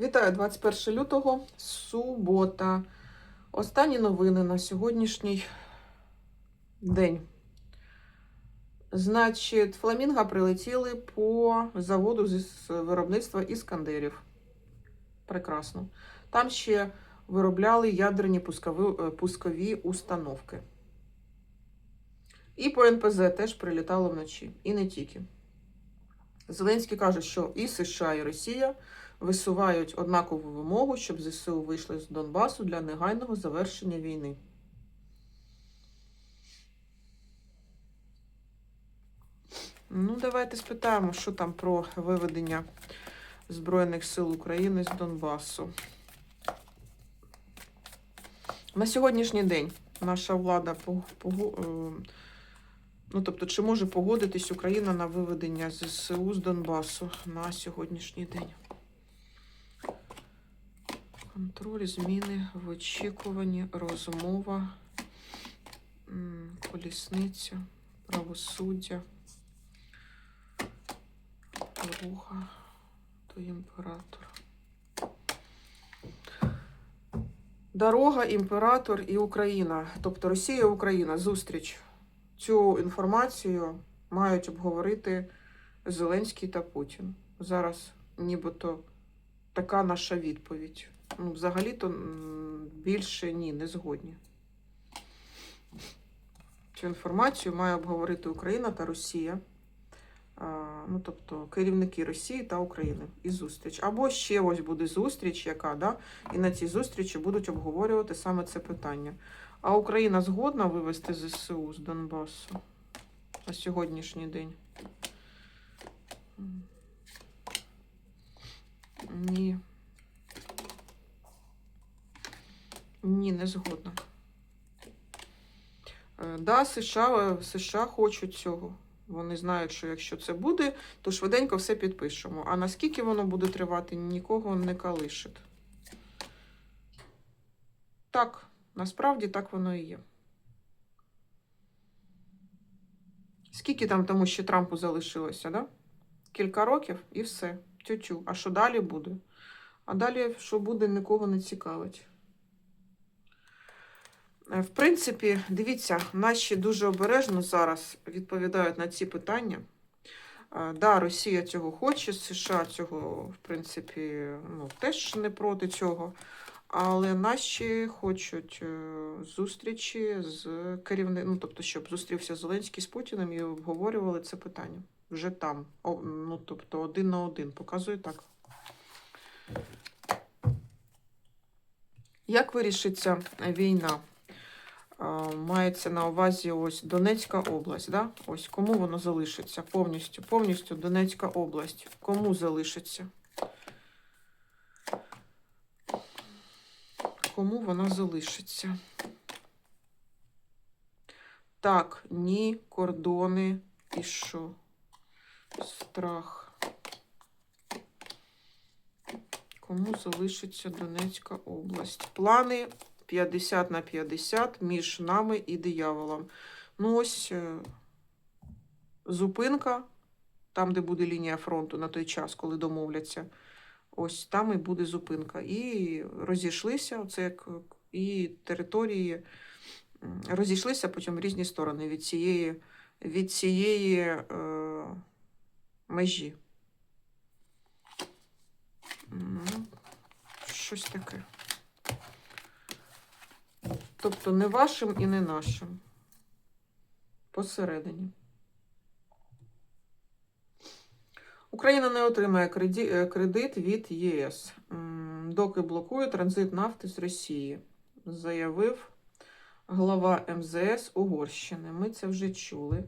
Вітаю 21 лютого, субота. Останні новини на сьогоднішній день. Значить, фламінга прилетіли по заводу з виробництва іскандерів. Прекрасно. Там ще виробляли ядерні пускові, е, пускові установки. І по НПЗ теж прилітало вночі. І не тільки. Зеленський каже, що і США, і Росія висувають однакову вимогу, щоб ЗСУ вийшли з Донбасу для негайного завершення війни. Ну, давайте спитаємо, що там про виведення Збройних сил України з Донбасу. На сьогоднішній день наша влада е, Ну, тобто, чи може погодитись Україна на виведення ЗСУ з Донбасу на сьогоднішній день? Контроль, зміни в очікуванні, розмова, колісниця, правосуддя, дорога до імператора. Дорога, імператор і Україна, тобто Росія Україна, зустріч. Цю інформацію мають обговорити Зеленський та Путін. Зараз нібито така наша відповідь. Ну, взагалі-то більше ні, не згодні. Цю інформацію має обговорити Україна та Росія. Ну, тобто керівники Росії та України і зустріч. Або ще ось буде зустріч, яка, да? і на цій зустрічі будуть обговорювати саме це питання. А Україна згодна вивести ЗСУ з Донбасу на сьогоднішній день? Ні. Ні, не згодна. Е, Да, США, США хочуть цього. Вони знають, що якщо це буде, то швиденько все підпишемо. А наскільки воно буде тривати, нікого не калишить. Так, насправді так воно і є. Скільки там тому ще Трампу залишилося, да? Кілька років і все. Тю-тю. А що далі буде? А далі, що буде, нікого не цікавить. Е, В принципі, дивіться, наші дуже обережно зараз відповідають на ці питання. Е, Да, Росія цього хоче, США цього, в принципі, ну, теж не проти цього. Але наші хочуть е, зустрічі з керівником, ну, тобто, щоб зустрівся Зеленський з Путіним і обговорювали це питання. Вже там. О, ну, тобто, один на один. Показує так. Як вирішиться війна? Мається на увазі ось Донецька область. Да? Ось кому воно залишиться повністю. Повністю Донецька область. Кому залишиться? Кому вона залишиться? Так, ні, кордони і що? Страх. Кому залишиться Донецька область? Плани 50 на 50 між нами і дияволом. Ну, ось е, зупинка, там, де буде лінія фронту на той час, коли домовляться. Ось там і буде зупинка. І розійшлися, оце як і території розійшлися потім в різні сторони від цієї, від цієї е, межі. Ну, щось таке. Тобто не вашим і не нашим. Посередині. Україна не отримає е, кредит від ЄС, доки блокує транзит нафти з Росії, заявив глава МЗС Угорщини. Ми це вже чули.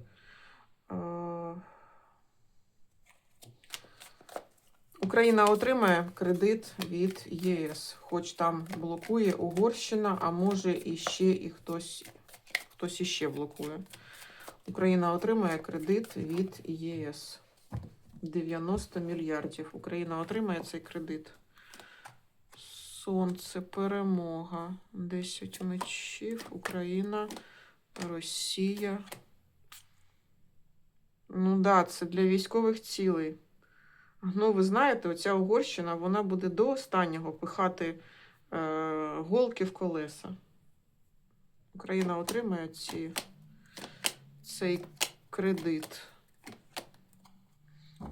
Україна отримає кредит від ЄС, хоч там блокує Угорщина, а може іще і хтось, хтось іще блокує. Україна отримає кредит від ЄС. 90 мільярдів. Україна отримає цей кредит. Сонце, перемога. 10 мечів. Україна, Росія. Ну да, це для військових цілей. Ну, ви знаєте, оця Угорщина вона буде до останнього пихати е, голки в колеса. Україна отримає ці, цей кредит.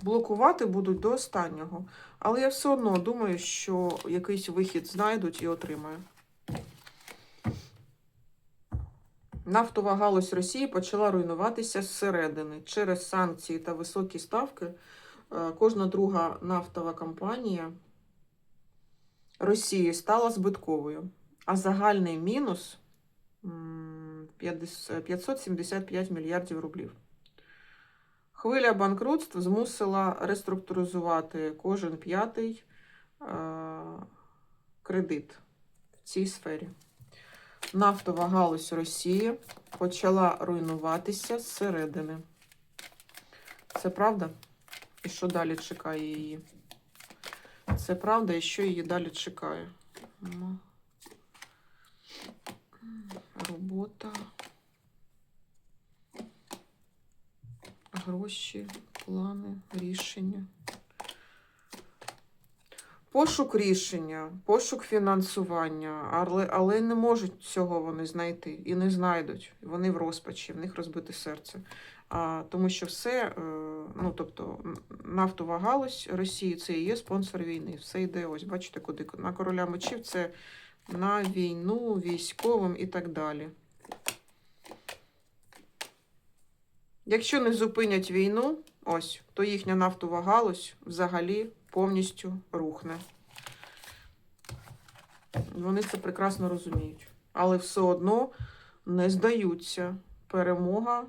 Блокувати будуть до останнього. Але я все одно думаю, що якийсь вихід знайдуть і отримає. Нафтова галузь Росії почала руйнуватися зсередини. Через санкції та високі ставки кожна друга нафтова компанія Росії стала збитковою, а загальний мінус 575 мільярдів рублів. Хвиля банкрутств змусила реструктуризувати кожен п'ятий е, кредит в цій сфері. Нафтова галузь Росії почала руйнуватися зсередини. Це правда? І що далі чекає її? Це правда, і що її далі чекає? Робота. Гроші, плани, рішення. Пошук рішення, пошук фінансування, але, але не можуть цього вони знайти і не знайдуть. Вони в розпачі, в них розбите серце. Тому що все, е, ну тобто нафтова галузь Росії це і є спонсор війни. Все йде, ось бачите, куди на короля мечів це на війну, військовим і так далі. Якщо не зупинять війну, ось, то їхня нафтова галузь взагалі повністю рухне. Вони це прекрасно розуміють. Але все одно не здаються. Перемога,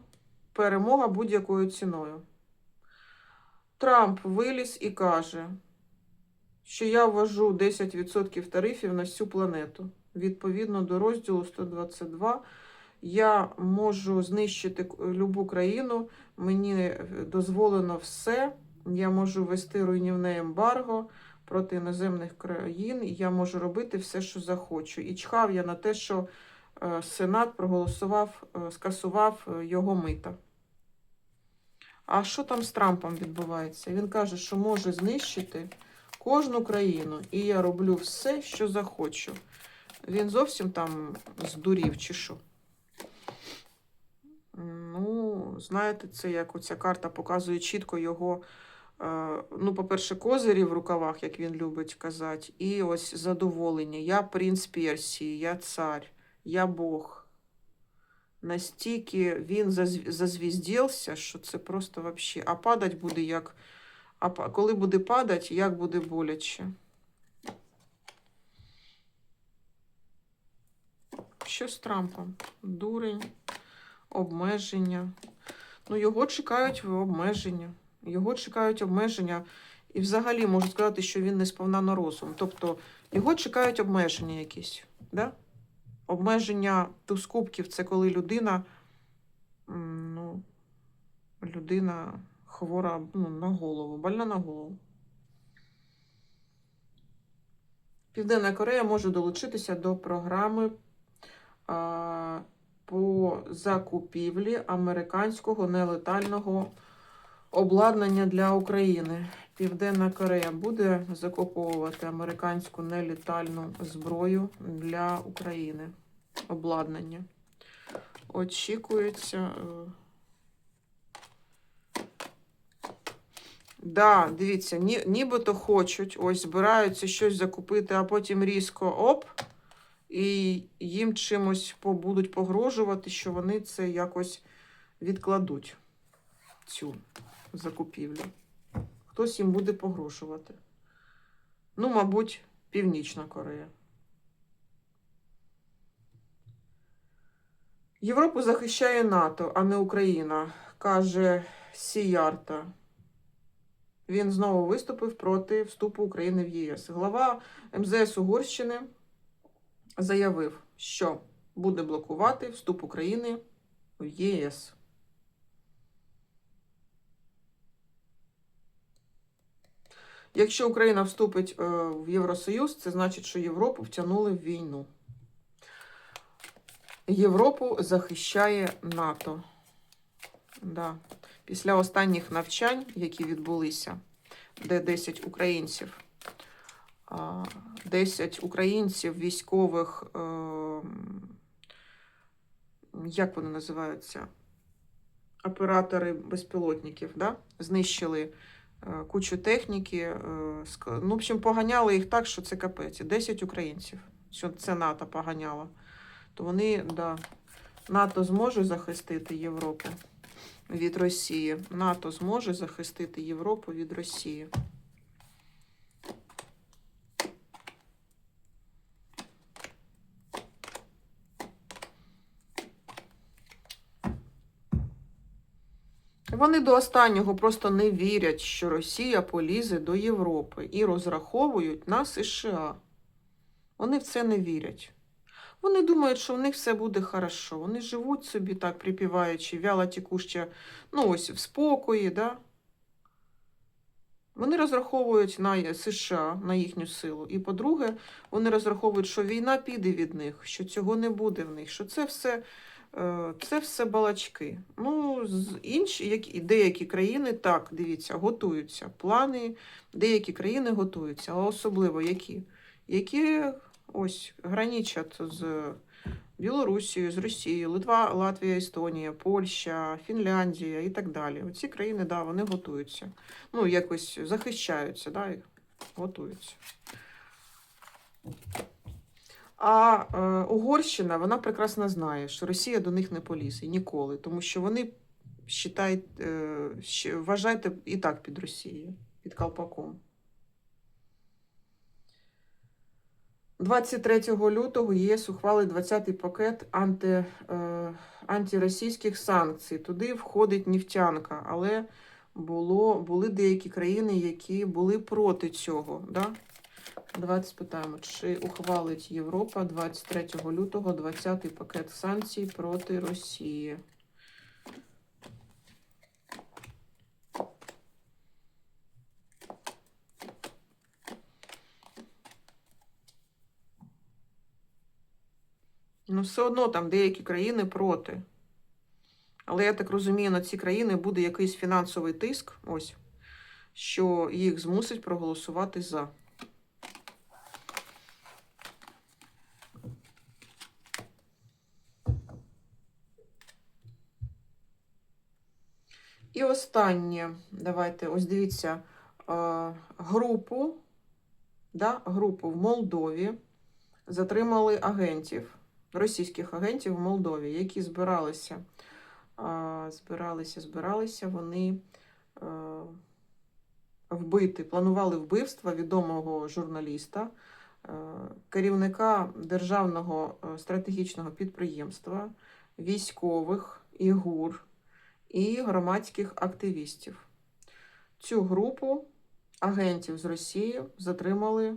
перемога будь-якою ціною. Трамп виліз і каже, що я ввожу 10% тарифів на всю планету. Відповідно до розділу 122 я можу знищити любу країну, мені дозволено все. Я можу вести руйнівне ембарго проти іноземних країн, я можу робити все, що захочу. І чхав я на те, що е, Сенат проголосував, е, скасував е, його мита. А що там з Трампом відбувається? Він каже, що може знищити кожну країну, і я роблю все, що захочу. Він зовсім там здурів чи що? Ну, знаєте, це як оця карта показує чітко його, е, ну, по-перше, козирі в рукавах, як він любить казати, і ось задоволення. Я принц Персії, я цар, я Бог. Настільки він зазв- зазвіздівся, що це просто вообще. А падать буде як. А коли буде падати, як буде боляче. Що з Трампом? Дурень, обмеження. Ну, його чекають в обмеження. Його чекають обмеження. І взагалі можу сказати, що він не сповна на розум. Тобто його чекають обмеження якісь. Да? Обмеження тускубків це коли людина, ну, людина хвора ну, на голову, больна на голову. Південна Корея може долучитися до програми а, по закупівлі американського нелетального обладнання для України. Південна Корея буде закуповувати американську нелітальну зброю для України. Обладнання. Очікується. е, Да, дивіться, ні, нібито хочуть, ось збираються щось закупити, а потім різко оп, і їм чимось будуть погрожувати, що вони це якось відкладуть, цю закупівлю. Хтось їм буде погрожувати. Ну, мабуть, Північна Корея. Європу захищає НАТО, а не Україна, каже Сіярта. Він знову виступив проти вступу України в ЄС. Глава МЗС Угорщини заявив, що буде блокувати вступ України в ЄС. Якщо Україна вступить е, в Євросоюз, це значить, що Європу втягнули в війну. Європу захищає НАТО. Да. Після останніх навчань, які відбулися, де 10 українців. 10 українців військових, е, як вони називаються? Оператори безпілотників, да? знищили кучу техніки. е, Ну, в общем, поганяли їх так, що це капець. 10 українців. Що це НАТО поганяло. То вони, да, НАТО зможе захистити Європу від Росії. НАТО зможе захистити Європу від Росії. Вони до останнього просто не вірять, що Росія полізе до Європи і розраховують на США. Вони в це не вірять. Вони думають, що в них все буде хорошо. Вони живуть собі так, припіваючи, вяло тікуща, ну ось в спокої, да? Вони розраховують на США, на їхню силу. І по-друге, вони розраховують, що війна піде від них, що цього не буде в них, що це все, це все балачки. Ну, з інші, як і деякі країни, так, дивіться, готуються. Плани, деякі країни готуються, а особливо які? Які ось граничать з Білорусією, з Росією, Литва, Латвія, Естонія, Польща, Фінляндія і так далі. Оці країни, да, вони готуються. Ну, якось захищаються, да, готуються. А е, Угорщина, вона прекрасно знає, що Росія до них не полізе ніколи, тому що вони е, щ- вважайте і так під Росією, під Колпаком. 23 лютого ЄС ухвалить 20-й пакет анти, е, антиросійських санкцій. Туди входить нефтянка, але було, були деякі країни, які були проти цього. Да? Давайте спитаємо, чи ухвалить Європа 23 лютого 20-й пакет санкцій проти Росії. Ну, все одно там деякі країни проти. Але я так розумію, на ці країни буде якийсь фінансовий тиск, ось, що їх змусить проголосувати за. І останнє, давайте, ось дивіться, е, групу, да, групу в Молдові затримали агентів, російських агентів в Молдові, які збиралися, е, збиралися, збиралися вони е, вбити, планували вбивство відомого журналіста, керівника державного стратегічного підприємства, військових і ГУР і громадських активістів. Цю групу агентів з Росії затримали,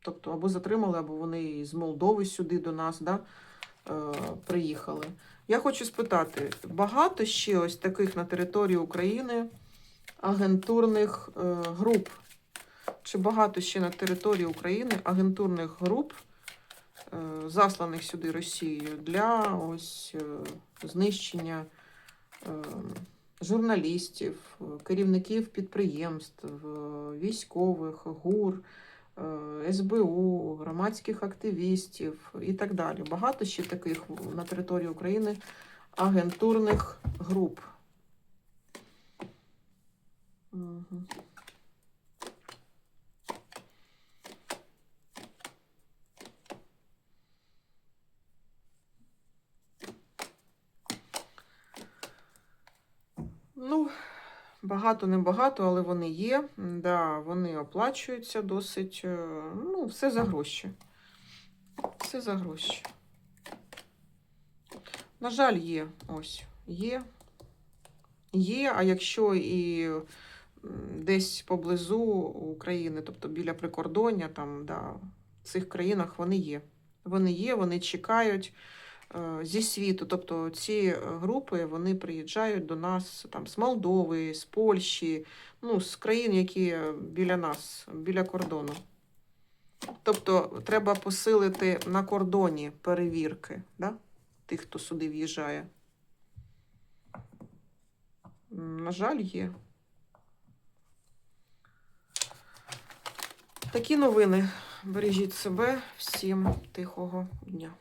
тобто або затримали, або вони з Молдови сюди до нас да, е, приїхали. Я хочу спитати: багато ще ось таких на території України агентурних е, груп? Чи багато ще на території України агентурних груп, е, засланих сюди Росією для ось знищення? Е, журналістів, е, керівників підприємств, е, військових, ГУР, е, СБУ, громадських активістів і так далі. Багато ще таких на території України агентурних груп. Мгм. Ну, багато не багато, але вони є. Да, вони оплачуються досить. е, Ну, все за гроші. Все за гроші. На жаль, є. Ось. Є. Є, а якщо і десь поблизу України, тобто біля прикордоння, там, да, в цих країнах вони є. Вони є, вони чекають зі світу. Тобто ці е, групи вони приїжджають до нас там, з Молдови, з Польщі, ну, з країн, які біля нас, біля кордону. Тобто треба посилити на кордоні перевірки да? тих, хто сюди в'їжджає. На жаль, є. Такі новини. Бережіть себе. Всім тихого дня.